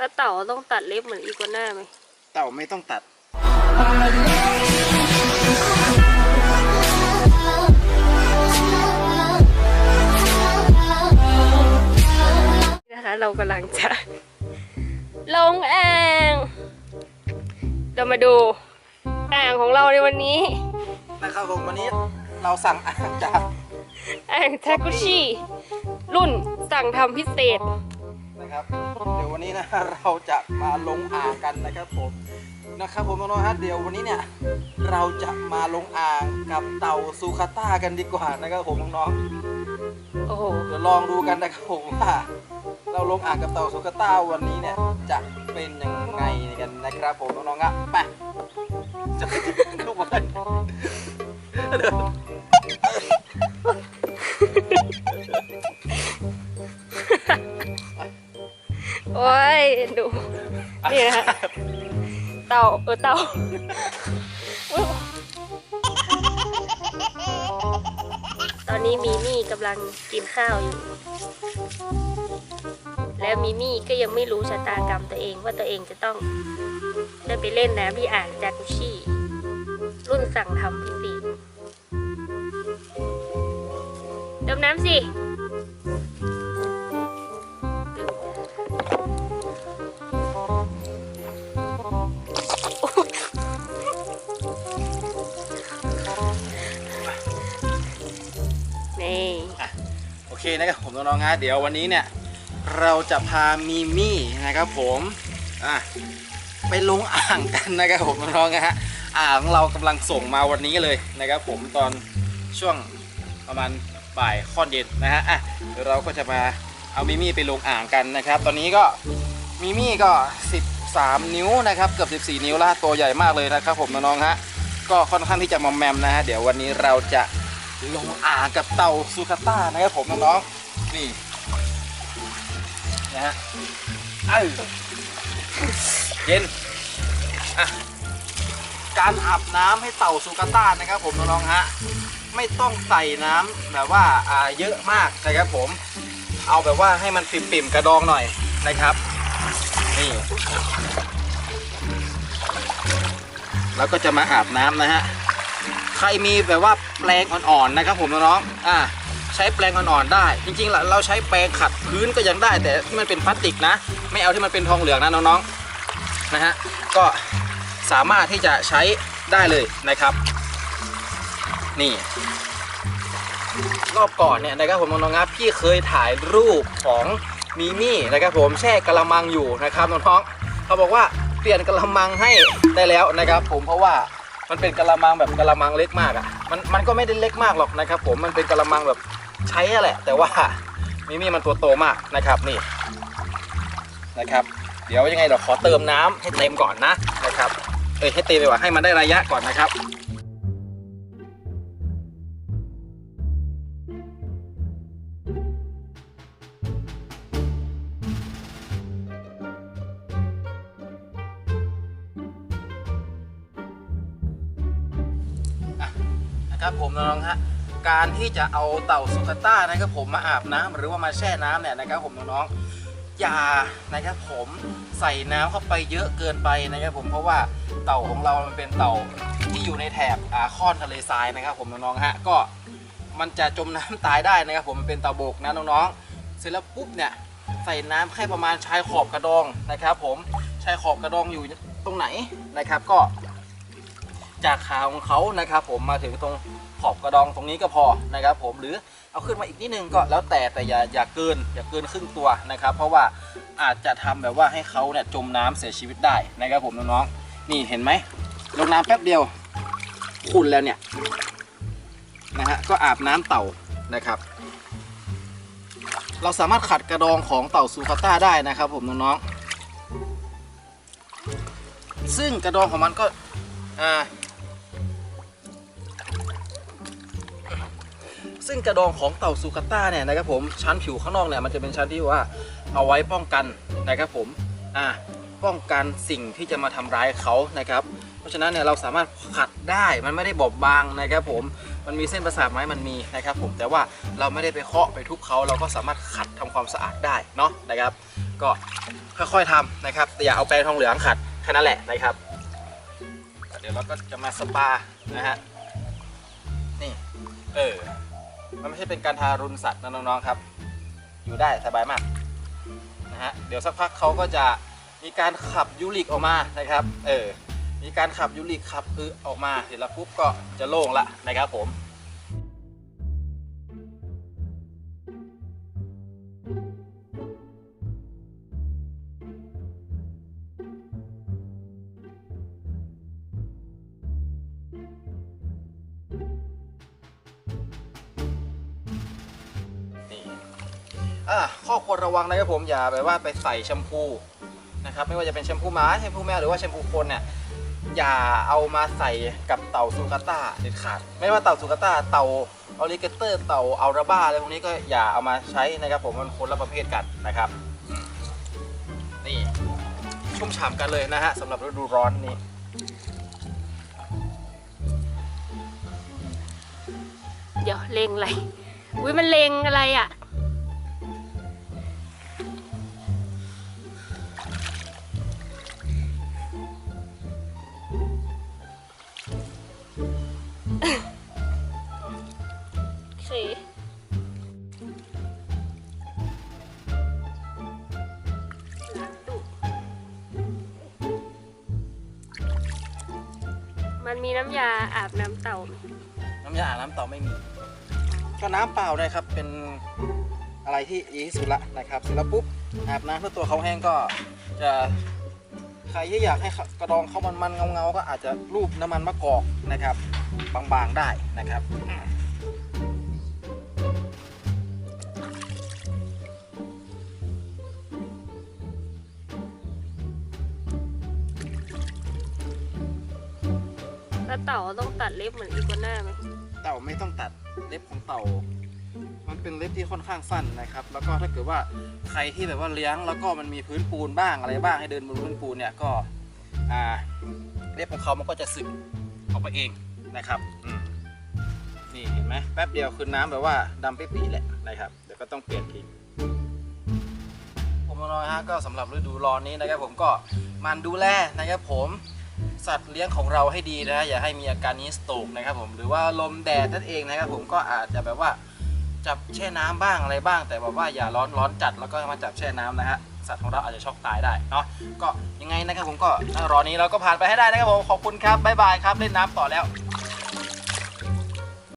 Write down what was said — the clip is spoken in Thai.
แล้วเต่าต้องตัดเล็บเหมือนอีกัวน่าไหม เต่าไม่ต้องตัด นะคะเรากำลังจะ ลงอ่าง เรามาดูอ่างของเราในวันนี้ นะครับผมวันนี้เราสั่งอาหารจากอ่างทากุชิรุ่นสั่งทำพิเศษนะครับเดี๋ย ววันนี้นะเราจะมาลงอ่างกันนะครับผมนะครับผมน้องๆฮะเดี๋ยววันนี้เนี่ยเราจะมาลงอ่างกับเต่าซูคาต้ากันดีกว่านะครับผมน้องโอ้โหๆเดี๋ยวลองดูกันนะครับผมว่าเราลงอ่างกับเต่าซูคาต้าวันนี้เนี่ยจะเป็นยังไงกันนะครับผมน้องๆอะไปจะลูกบ นี่นะคะเต่าเออเต่าตอนนี้มีมี่กำลังกินข้าวอยู่ แล้วมิมี่ก็ยังไม่รู้ชะตากรรมตัวเองว่าตัวเองจะต้องได้ไปเล่นน้ำที่อ่างจากุชิรุ่นสั่งทำพิเศษดำน้ำสิ เคนะครับผมน้องๆฮะเดี๋ยววันนี้เนี่ยเราจะพามีมี่นะครับผมอะไปลงอ่างกันนะครับผมน้องๆนะฮะอ่างเรากำลังส่งมาวันนี้เลยนะครับ ผมตอนช่วงประมาณบ่ายค่อนเย็นนะฮะอะเดี๋ยวเราก็จะมาเอามิมี่ไปลงอ่างกันนะครับ ตอนนี้ก็มิมี่ก็ 13 นิ้วนะครับเกือบ14 นิ้วแล้วตัวใหญ่มากเลยนะครับ ผมน้องๆฮะก็ค่อนข้างที่จะมอมแมมนะฮะเดี๋ยววันนี้เราจะ ลงอ่างกับเต่าซูคาต้านะครับผมน้องๆนี่นะฮะเอ้ยเย็นอะการอาบน้ำให้เต่าซูคาต้านะครับผมน้องๆฮะไม่ต้องใส่น้ำแบบว่าอ่าเยอะมากนะครับผม เอาแบบว่าให้มันปิ่มๆกระดองหน่อยนะครับนี่แล้วก็จะมาอาบน้ำนะฮะ ใครมีแบบว่าแปรงอ่อนๆนะครับผมน้องๆอ่าใช้แปรงอ่อนๆได้ จริงๆเราใช้แปรงขัดพื้นก็ยังได้ แต่ที่มันเป็นพลาสติกนะ ไม่เอาที่มันเป็นทองเหลืองนะน้องๆนะฮะก็สามารถที่จะใช้ได้เลยนะครับ นี่ รอบก่อนเนี่ยนะครับผมน้องๆครับพี่เคยถ่ายรูปของมิมี่นะครับผมแช่กระมังอยู่นะครับน้องๆเขาบอกว่าเปลี่ยนกระมังให้ได้แล้วนะครับ ผมเพราะว่า มันเป็นกระมังแบบกระมังเล็กมากอะ่ะมันมันก็ไม่ได้เล็กมากหรอกนะครับ ผมมันเป็นกระมังแบบใช้อะแหละ แต่ว่ามิมี่มันตัวโตมากนะครับนี่นะครับ เดี๋ยวยังไงเราขอเติมน้ำให้เต็มก่อนนะนะครับเอ้ยให้เต็มไปว่าให้มันได้ระยะก่อนนะครับ นะครับผมน้องๆฮะการที่จะเอาเต่าสุกาต้านะครับผมมาอาบน้ำหรือว่ามาแช่น้ำเนี่ยนะครับผมน้องๆอย่านะครับผมใส่น้ำเข้าไปเยอะเกินไปนะครับผมเพราะว่าเต่าของเรามันเป็นเต่าที่อยู่ในแถบอาคอนทะเลทรายนะครับ ผมน้องๆฮะก็มันจะจมน้ำตายได้นะครับ ผมมันเป็นเต่าบกนะน้องๆเสร็จแล้วปุ๊บเนี่ยใส่น้ำแค่ประมาณชายขอบกระดองนะครับ ผมชายขอบกระดองอยู่ตรงไหนนะครับ ก็ จากขาของเขานะครับ ผมมาถึงตรงขอบกระดองตรงนี้ก็พอนะครับ ผมหรือเอาขึ้นมาอีกนิดนึงก็แล้วแต่แต่อย่าอย่าเกินอย่าเกินครึ่งตัวนะครับ เพราะว่าอาจจะทำแบบว่าให้เขาเนี่ยจมน้ำเสียชีวิตได้นะครับ ผมน้องๆนี่เห็นไหมลงน้ำแป๊บเดียวขุ่นแล้วเนี่ยนะฮะก็อาบน้ำเต่านะครับ เราสามารถขัดกระดองของเต่าซูคาต้าได้นะครับ ผมน้องๆซึ่งกระดองของมันก็อ่า ซึ่งกระดองของเต่าซูคาต้าเนี่ยนะครับผมชั้นผิวข้างนอกเนี่ยมันจะเป็นชั้นที่ว่าเอาไว้ป้องกันนะครับผมอ่าป้องกันสิ่งที่จะมาทำร้ายเขานะครับ เพราะฉะนั้นเนี่ยเราสามารถขัดได้มันไม่ได้บอบบางนะครับผมมันมีเส้นประสาทไหมมันมีนะครับผมแต่ว่าเราไม่ได้ไปเคาะไปทุบเขาเราก็สามารถขัดทำความสะอาดได้เนาะนะครับ ก็ค่อยๆทำนะครับแต่อย่าเอาแปรงทองเหลืองขัดแค่นั้นแหละนะครับเดี๋ยวเราก็จะมาสปานะฮะนี่เออ มันไม่ใช่เป็นการทารุณสัตว์นะน้องๆครับ อยู่ได้สบายมากนะฮะเดี๋ยวสักพักเขาก็จะมีการขับยูริกออกมานะครับ เออ มีการขับยูริกขับอือออกมาเสร็จแล้วปุ๊บก็จะโล่งละนะครับผม อ่าข้อควรระวังนะครับผมอย่าแบบว่าไปใส่แชมพูนะครับไม่ว่าจะเป็นแชมพูหมาแชมพูแมวหรือว่าแชมพูคนเนี่ยอย่าเอามาใส่กับเต่าซูกาต้าเด็ดขาด ไม่ว่าเต่าซูกาต้าเต่าออริเกเตอร์เต่าอัลราบ้าอะไรพวกนี้ก็อย่าเอามาใช้นะครับผมมันคนละประเภทกันนะครับนี่ชุ่มฉ่ำกันเลยนะฮะสำหรับฤดูร้อนนี้เดี๋ยวเลงอะไรอุ้ยมันเลงอะไรอะ เค มันมีน้ำยาอาบน้ำเต่าไหมน้ำยาอาบน้ำเต่าไม่มี ก็น้ำเปล่านะครับ เป็นอะไรที่ดีที่สุดละนะครับ เสร็จแล้วปุ๊บอาบน้ำเพื่อตัวเขาแห้งก็จะใครที่อยากให้กระดองเขามันๆเงาๆก็อาจจะรูปน้ำมันมะกอกนะครับ บางๆได้นะครับ เต่าต้องตัดเล็บเหมือนอีกัวน่าไหมเต่าไม่ต้องตัดเล็บของเต่า มันเป็นเล็บที่ค่อนข้างสั้นนะครับ แล้วก็ถ้าเกิดว่าใครที่แบบว่าเลี้ยง แล้วก็มันมีพื้นปูนบ้างอะไรบ้างให้เดินบนพื้นปูนเนี่ยก็อ่าเล็บของเขามันก็จะสึกออกไปเองนะครับอืนี่เห็นไหมแป๊บเดียวคือน้ำแบบว่าดำปีๆแหละนะครับเดี๋ยวก็ต้องเปลี่ยนทิ้งผมน้อยฮะก็สำหรับฤดูร้อนนี้นะครับผมก็มันดูแลนะครับผม สัตว์เลี้ยงของเราให้ดีนะอย่าให้มีอาการนี้สโตกนะครับผมหรือว่าลมแดดนั่นเองนะครับผมก็อาจจะแบบว่าจับแช่น้ำบ้างอะไรบ้าง แต่แบบว่าอย่าร้อนร้อนจัดแล้วก็มาจับแช่น้ำนะฮะสัตว์ของเราอาจจะช็อกตายได้เนาะก็ยังไงนะครับผมก็ร้อนนี้เราก็ผ่านไปให้ได้นะครับผมขอบคุณครับบ๊ายบายครับเล่นน้ำต่อแล้ว